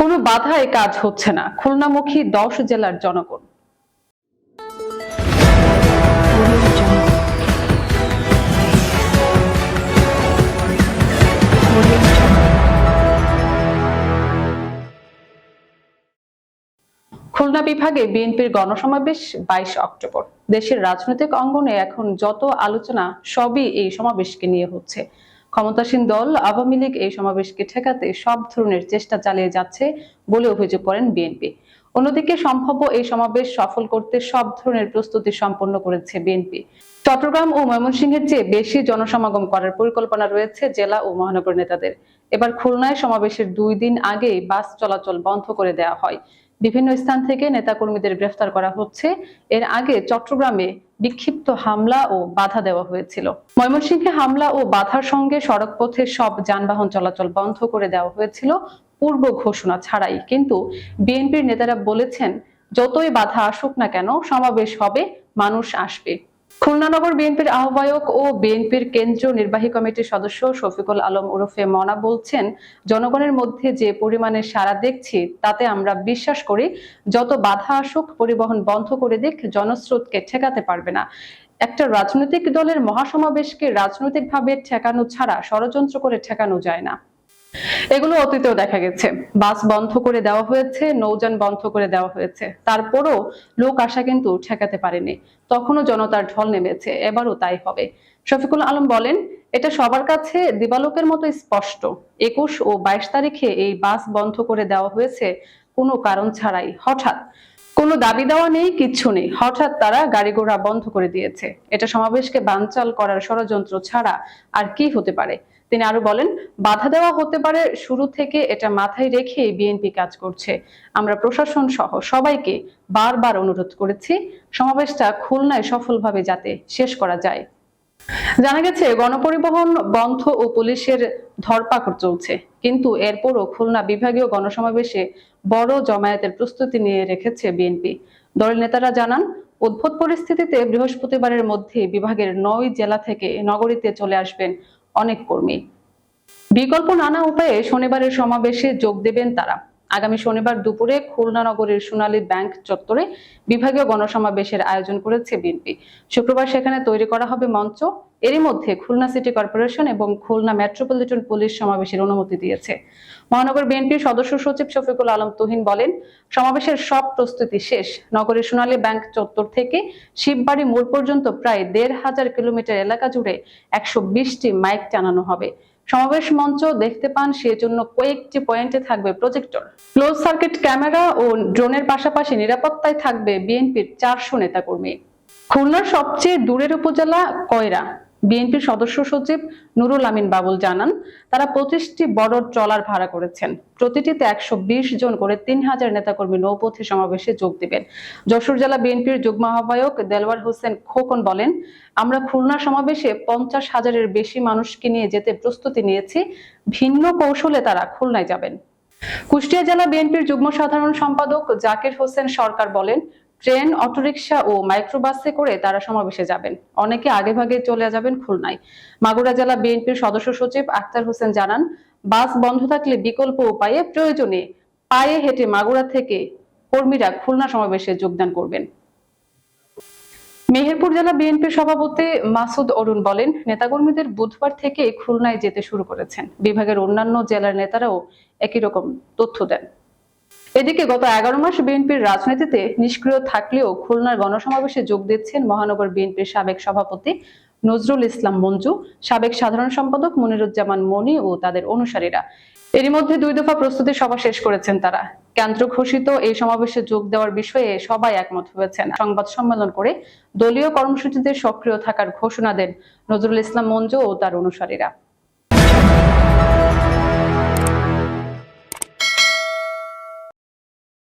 কোনো বাধায় কাজ হচ্ছে না। খুলনামুখী দশ জেলার জনগণ। খুলনা বিভাগে বিএনপির গণসমাবেশ বাইশ অক্টোবর। দেশের রাজনৈতিক অঙ্গনে এখন যত আলোচনা, সবই এই সমাবেশকে নিয়ে হচ্ছে। ক্ষমতাসীন দল আওয়ামী লীগ এই সমাবেশকে ঠেকাতে সব ধরনের চেষ্টা চালিয়ে যাচ্ছে বলে অভিযোগ করেন বিএনপি। অন্যদিকে সম্ভাব্য এই সমাবেশ সফল করতে সব ধরনের প্রস্তুতি সম্পন্ন করেছে বিএনপি। চট্টগ্রাম ও ময়মনসিংহের চেয়ে বেশি জনসমাগম করার পরিকল্পনা রয়েছে জেলা ও মহানগর নেতাদের। এবার খুলনায় সমাবেশের দুই দিন আগেই বাস চলাচল বন্ধ করে দেওয়া হয়। বিভিন্ন স্থান থেকে নেতাকর্মীদের গ্রেফতার করা হচ্ছে। এর আগে চট্টগ্রামে বিক্ষিপ্ত হামলা ও বাধা দেওয়া হয়েছিল। ময়মনসিংহে হামলা ও বাধার সঙ্গে সড়কপথে সব যানবাহন চলাচল বন্ধ করে দেওয়া হয়েছিল পূর্ব ঘোষণা ছাড়াই। কিন্তু বিএনপির নেতারা বলেছেন, যতই বাধা আসুক না কেন, সমাবেশ হবে, মানুষ আসবে। খুলনা নগর বিএনপির আহ্বায়ক ও বিএনপির কেন্দ্রীয় নির্বাহী কমিটির সদস্য শফিকুল আলম ওরফে মনা বলছেন, জনগণের মধ্যে যে পরিমাণে সাড়া দেখছি, তাতে আমরা বিশ্বাস করি, যত বাধা আসুক, পরিবহন বন্ধ করে দিক, জনস্রোতকে ঠেকাতে পারবে না। একটা রাজনৈতিক দলের মহাসমাবেশকে রাজনৈতিকভাবে ঠেকানো ছাড়া, ষড়যন্ত্র করে ঠেকানো যায় না। এগুলো অতীতেও দেখা গেছে। বাস বন্ধ করে দেওয়া হয়েছে, নৌযান বন্ধ করে দেওয়া হয়েছে। তারপরও লোক আসা কিন্তু ঠেকাতে পারেনি। তখনও জনতার ঢল নেমেছে, এবারও তাই হবে। শফিকুল আলম বলেন, এটা সবার কাছে দিবালোকের মতো স্পষ্ট। একুশ ও বাইশ তারিখে এই বাস বন্ধ করে দেওয়া হয়েছে, কোনো কারণ ছাড়াই। হঠাৎ কোনো দাবি দেওয়া নেই, কিচ্ছু নেই। হঠাৎ তারা গাড়ি ঘোড়া বন্ধ করে দিয়েছে। এটা সমাবেশকে বানচাল করার ষড়যন্ত্র ছাড়া আর কি হতে পারে? তিনি আরও বলেন, বাধা দেওয়া হতে পারে, শুরু থেকে এটা মাথায় রেখে বিএনপি কাজ করছে। আমরা প্রশাসন সহ সবাইকে বারবার অনুরোধ করেছি, সমাবেশটা খুলনায় সফলভাবে যাতে শেষ করা যায়। জানা গেছে, গণপরিবহন বন্ধ ও পুলিশের ধরপাকড় চলছে। কিন্তু এরপরও খুলনা বিভাগীয় গণসমাবেশে বড় জমায়েতের প্রস্তুতি নিয়ে রেখেছে বিএনপি। দলের নেতারা জানান উদ্ভূত পরিস্থিতিতে বৃহস্পতিবারের মধ্যে বিভাগের নয় জেলা থেকে নগরীতে চলে আসবেন অনেক কর্মী। বিকল্প নানা উপায়ে শনিবারের সমাবেশে যোগ দেবেন তারা। আগামী শনিবার দুপুরে খুলনা নগরীর সোনালী ব্যাংক চত্বরে বিভাগীয় গণসমাবেশের আয়োজন করেছে বিএনপি। শুক্রবার সেখানে তৈরি করা হবে মঞ্চ। এরই মধ্যে খুলনা সিটি কর্পোরেশন এবং খুলনা মেট্রোপলিটন পুলিশ সমাবেশের অনুমতি দিয়েছে। মহানগর বিএনপির সদস্য সচিব শফিকুল আলম তুহিন বলেন, সমাবেশের সব প্রস্তুতি শেষ। নগরীর সোনালী ব্যাংক চত্বর থেকে শিববাড়ি মোড় পর্যন্ত প্রায় দেড় হাজার কিলোমিটার এলাকা জুড়ে একশো বিশটি মাইক টানানো হবে। সমাবেশ মঞ্চ দেখতে পান সেজন্য কয়েকটি পয়েন্টে থাকবে প্রজেক্টর। ক্লোজ সার্কিট ক্যামেরা ও ড্রোনের পাশাপাশি নিরাপত্তায় থাকবে বিএনপির চারশো নেতাকর্মী। খুলনার সবচেয়ে দূরের উপজেলা কয়রা। বিএনপির সদস্য সচিব নুরুল আমিন বাবুল জানান, তারা পঁচিশটি বড় ট্রলার ভাড়া করেছেন। প্রতিটিতে একশো জন করে তিন হাজার নেতাকর্মী নৌপথে সমাবেশে যোগ দিবেন। যশোর জেলা বিএনপির যুগ্ম আহ্বায়ক দেলওয়ার হোসেন খোকন বলেন, আমরা খুলনা সমাবেশে পঞ্চাশ হাজারের বেশি মানুষকে নিয়ে যেতে প্রস্তুতি নিয়েছি, ভিন্ন কৌশলে তারা খুলনায় যাবেন। কুষ্টিয়া জেলা বিএনপির যুগ্ম সাধারণ সম্পাদক জাকির হোসেন সরকার বলেন ট্রেন, অটোরিকশা ও মাইক্রোবাসে করে তারা সমাবেশে যাবেন। অনেকে আগে ভাগে চলে যাবেন খুলনায়। মাগুরা জেলা বিএনপির সদস্য সচিব আক্তার হোসেন জানান, বাস বন্ধ থাকলে বিকল্প উপায়ে প্রয়োজনে পায়ে হেঁটে মাগুরা থেকে কর্মীরা খুলনা সমাবেশে যোগদান করবেন। মেহেরপুর জেলা বিএনপির সভাপতি মাসুদ অরুণ বলেন, নেতাকর্মীদের বুধবার থেকে খুলনায় যেতে শুরু করেছেন। বিভাগের অন্যান্য জেলার নেতারাও একই রকম তথ্য দেন। এদিকে গত এগারো মাস বিএনপির রাজনীতিতে নিষ্ক্রিয় থাকলেও খুলনার গণসমাবেশে যোগ দিচ্ছেন মহানগর বিএনপির সাবেক সভাপতি নজরুল ইসলাম মঞ্জু, সাবেক সাধারণ সম্পাদক মনিরুজ্জামান মনি ও তাদের অনুসারীরা। এরই মধ্যে দুই দফা প্রস্তুতি সভা শেষ করেছেন তারা। কেন্দ্র ঘোষিত এই সমাবেশে যোগ দেওয়ার বিষয়ে সবাই একমত হয়েছেন। সংবাদ সম্মেলন করে দলীয় কর্মসূচিতে সক্রিয় থাকার ঘোষণা দেন নজরুল ইসলাম মঞ্জু ও তার অনুসারীরা।